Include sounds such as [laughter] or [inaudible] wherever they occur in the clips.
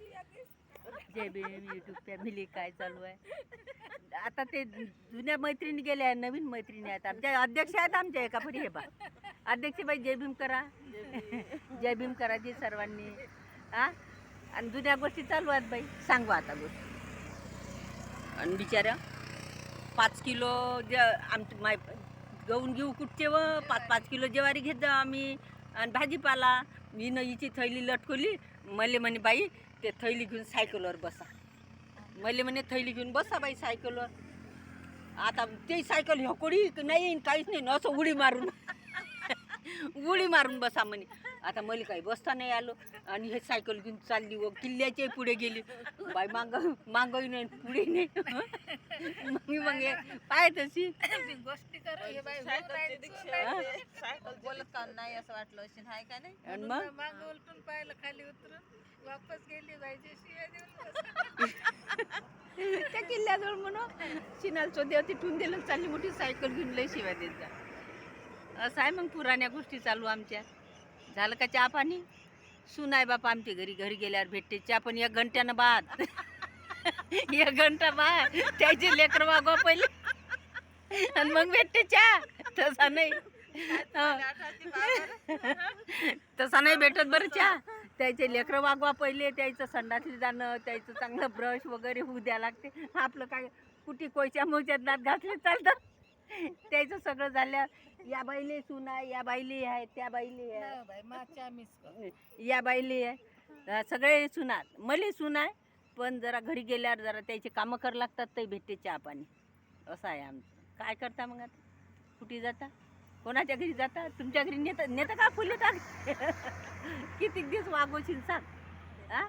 जय Bhim YouTube family काय चालू आहे. आता ते जुन्या मैत्रिणी गेल्या नवीन मैत्रिणी आहेत. आमच्या अध्यक्ष आहेत आमच्या एका परी हे बा अध्यक्ष बाई जय भीम करा जय भीम करा जी सर्वांनी. हा? आणि जुन्या गोष्टी चालू आहेत बाई. सांगू आता गोष्टी. आणि बिचाऱ्या पाच किलो ज आमच्या माय गहून घेऊ कुठचे व? पाच पाच किलो ज्वारी घेत जाऊ आम्ही. आणि भाजीपाला. मी न हिची थैली लटकवली. मले म्हणे बाई ते थैली घेऊन सायकलवर बसा. मैले म्हणे थैली घेऊन बसा बाई सायकलवर. आता ते सायकल हकोडी नाही काहीच नाही असं उडी मारून. [laughs] उडी मारून बसा म्हणे. आता मला काही बसता नाही आलो. आणि हे सायकल घेऊन चालली व किल्ल्याच्या पुढे गेली. बाई मांग मांगही नाही पुढे नाही. मग मी मग हे पाय तशी. गोष्टी कर हे बाई हा? सायकल बोलत का नाही असं वाटलं अशी हाय का नाही? आणि मग? माग उलटून पाहिलं खाली उतरून. वापस गेली देऊन त्या किल्ल्याजवळ म्हणून शिनाल चोद्या तिथून दिलं चालली मोठी सायकल घेऊन लय शिवाय देत जा. असं आहे मग पुराण्या गोष्टी चालू आमच्या. झालं का चहा पाणी? सून आहे बापा आमच्या घरी घरी गेल्यावर भेटते. चहा पण एक घंट्यानं बाद. [laughs] एक घंटा बाद. त्याचे लेकर वागवा पहिले. आणि मग भेटते चहा. तसा नाही. तसा नाही भेटत बरं चहा. त्याचे लेकरं वागवा पहिले. त्याचं संडासले जाणं त्याचं चांगलं ब्रश वगैरे होऊ द्या लागते. आपलं काय कुठे कोयच्या मोच्यात दात घातले चालतं. त्याचं सगळं झाल्या या बाईले सून या बाईले आहे त्या बाईले आहे. या बाईले आहे. सगळे सुनात मले सून आहे पण जरा घरी गेल्यावर जरा त्याचे कामं कर लागतात ते भेटते चहा पाणी असं आहे आमचं. काय करता मग आता? कुठे जाता? कोणाच्या घरी जाता? तुमच्या घरी नेता नेता का फुले [laughs] किती दिवस वागवशील सांग. हा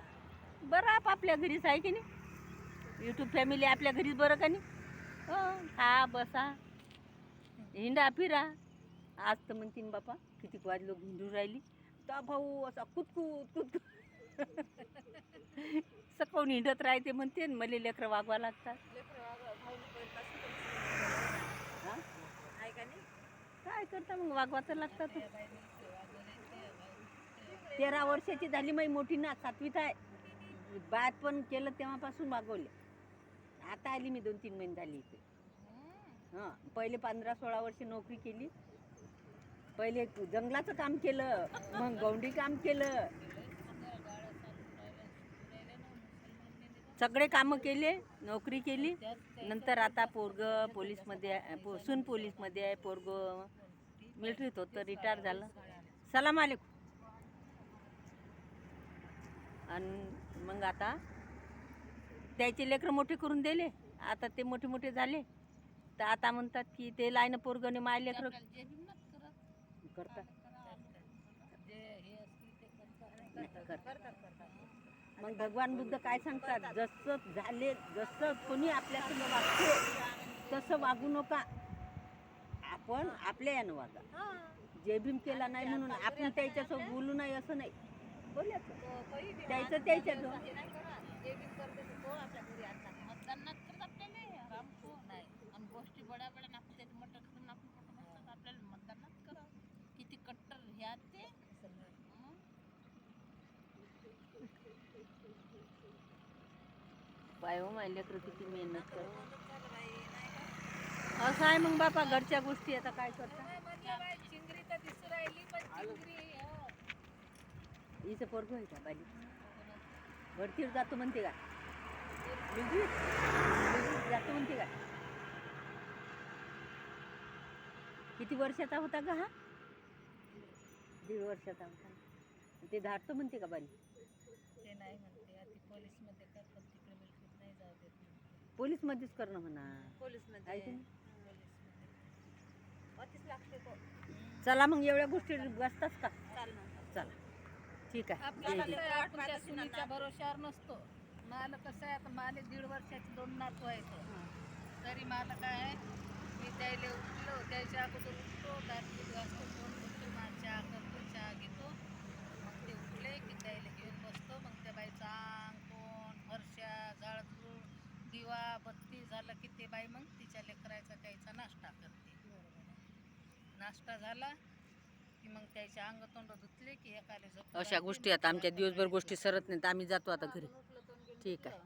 बरं आप आपल्या घरीच आहे की नाही? यूट्यूब फॅमिली आपल्या घरीच बरं का नाही? हो खा बसा. हिंडा फिरा. आज तर म्हणतीन बापा किती वाजलो हिंडून राहिली. तर भाऊ असा कुतकुत कुदकू. [laughs] सकाळून हिंडत राहते म्हणते न मला लेकरं वागवा लागतात. काय करता मग? वागवा तर लागतात. तेरा वर्षाची झाली माई मोठी ना सातवीत आहे. बात पण केलं तेव्हापासून मागवले आता आली मी दोन तीन महिने झाली इथे. हां पहिले पंधरा सोळा वर्ष नोकरी केली. पहिले जंगलाचं काम केलं मग गौंडी काम केलं. सगळे कामं केले नोकरी केली. नंतर आता पोरग पोलीसमध्ये आहे पो- सून पोलीसमध्ये आहे पोरग मिलिटरीत होतं रिटायर झालं. सलाम आलेकुम आणि मग आता त्याचे लेकरं मोठे करून दिले. आता ते मोठे मोठे झाले. तर आता म्हणतात की ते लाईन पोरगने माय लेकरं करतात. मग भगवान बुद्ध काय सांगतात? जसं झाले जसं कोणी आपल्यासंग वागते तसं वागू नका. आपण आपल्या यानं वागा. जय भीम केला नाही म्हणून आपण त्याच्यासोबत बोलू नाही असं नाही. बोलायचं त्याचं त्याच्या गोष्टी बड्या बड्या त्याचे मटर करून आपण कुठं म्हणतात आपल्याला मतदानच करा किती कट्टर ह्या ते. हं? पाय हो माझ्या लेकरं किती मेहनत कर. असं आहे मग बापा घरच्या गोष्टी आता काय करता? चिंगरी तर दिसू राहिली पण चिंगरी हो. हिचं पोरगं आहे का बाली भरतीवर जातो म्हणते का? लुगीत जातो म्हणते का? किती वर्षाचा होता का हा? दीड वर्षाचा होता. ते धाडतो म्हणते का बाली ते नाही म्हणते. आधी पोलीसमध्ये कर पण तिकडे मिलिटरीत नाही जाऊ देत म्हणते. पोलीसमध्येच करणं म्हणा पोलीस आहे मध्ये की नाही? अतिच लागते तो. चला मग एवढ्या गोष्टी बसतात का? चालणं चला. ठीक आहे. आपल्याला कसं. आहे, आपण त्या सुनीच्या भरोश्यावर नसतो. मला कसं आहे. आता माले दीड वर्षाचे दोन नातू आहेत. तरी मला काय आहे. मी त्याला उठलो त्याच्या अगोदर उठतो दूध घासतो दोन उठतो माझ्या करतो चहा घेतो. मग ते उठले की त्याला घेऊन बसतो. मग त्या बाईचं अंग कोण फरशा झाडझूड दिवा बत्ती झालं की ते बाई मग तिच्या लेकरायचा त्याचा नाश्ता करते. नाश्ता झाला की मग त्याचे अंग तोंड धुतले की एकाले अशा गोष्टी आता आमच्या दिवसभर गोष्टी सरत नाहीत. आम्ही जातो आता घरी. ठीक आहे.